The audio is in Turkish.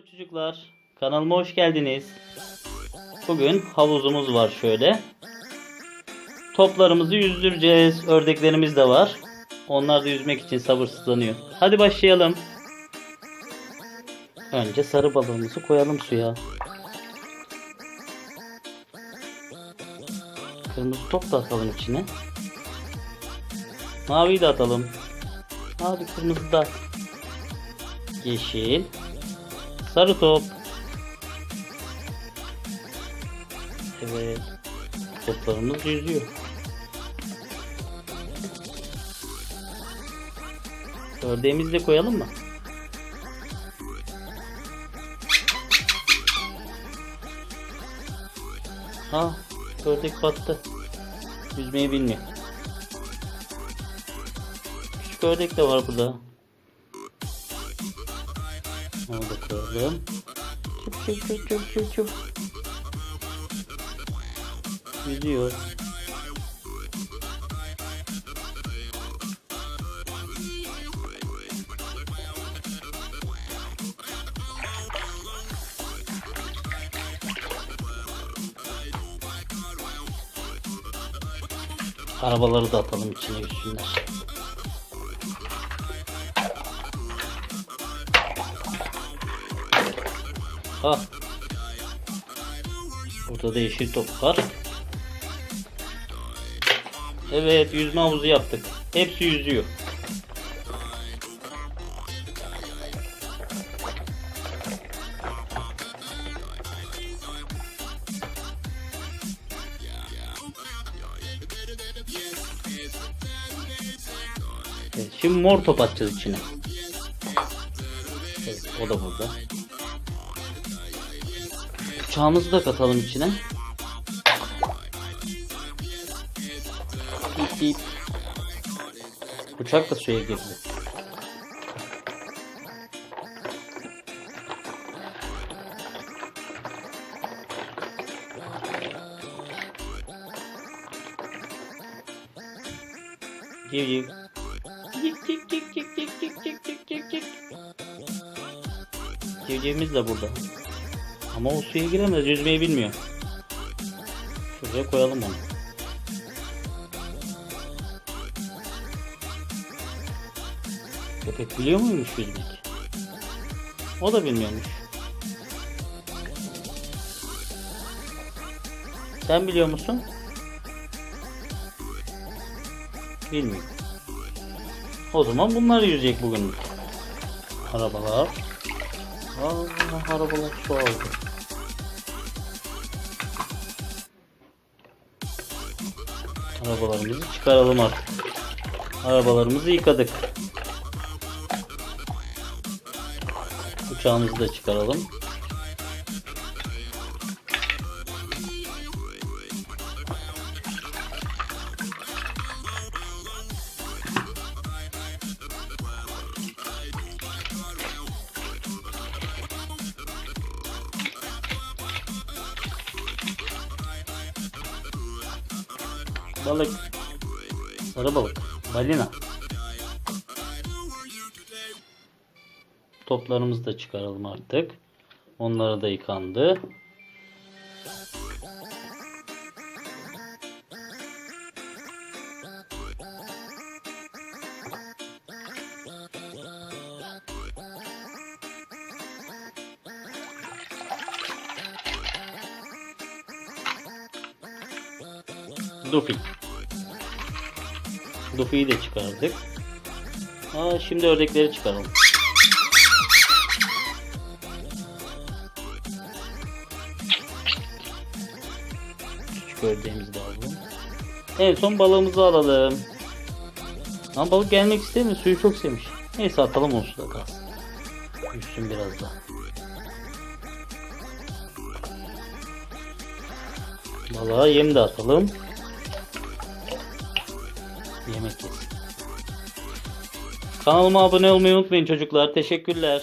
Merhaba çocuklar. Kanalıma hoş geldiniz. Bugün havuzumuz var şöyle. Toplarımızı yüzdüreceğiz. Ördeklerimiz de var. Onlar da yüzmek için sabırsızlanıyor. Hadi başlayalım. Önce sarı balığımızı koyalım suya. Kırmızı top da atalım içine. Maviyi de atalım. Mavi kırmızı da. Yeşil. Sarı top. Evet. Toplarımız yüzüyor. Ördeğimizi de koyalım mı? Ha, ördek battı. Yüzmeyi bilmiyor. Küçük ördek de var burada. Ona bakalım. Çup çup çup çup çup çup. Gidiyor. Arabaları da atalım içine gitsinler. Ah. Burada da yeşil top var. Evet yüzme havuzu yaptık. Hepsi yüzüyor. Şimdi mor top atacağız içine. Evet, o da burada. Uçağımızı da katalım içine. Bip bip. Uçak da suya girdi. Civ civ. Cik cik cik cik cik cik cik cik cik cik. Civcivimiz de burada. Ama o suya giremez. Yüzmeyi bilmiyor. Şuraya koyalım onu. Köpek biliyor muymuş yüzmek? O da bilmiyormuş. Sen biliyor musun? Bilmiyor. O zaman bunlar yüzecek bugün. Arabalar. Aa, arabalar su aldı. Arabalarımızı çıkaralım artık. Arabalarımızı yıkadık. Uçağımızı da çıkaralım. Balık. Sarı balık. Balina. Toplarımızı da çıkaralım artık. Onları da yıkandı. Dufi. Dufi'yi de çıkardık. Aa, şimdi ördekleri çıkaralım. Küçük ördeğimizi de alalım. En son balığımızı alalım. Ama balık gelmek istemiyor. Suyu çok sevmiş. Neyse atalım onu suda kalsın. Yüzsün biraz daha. Balığa yem de atalım. Yemek yesin. Kanalıma abone olmayı unutmayın çocuklar. Teşekkürler.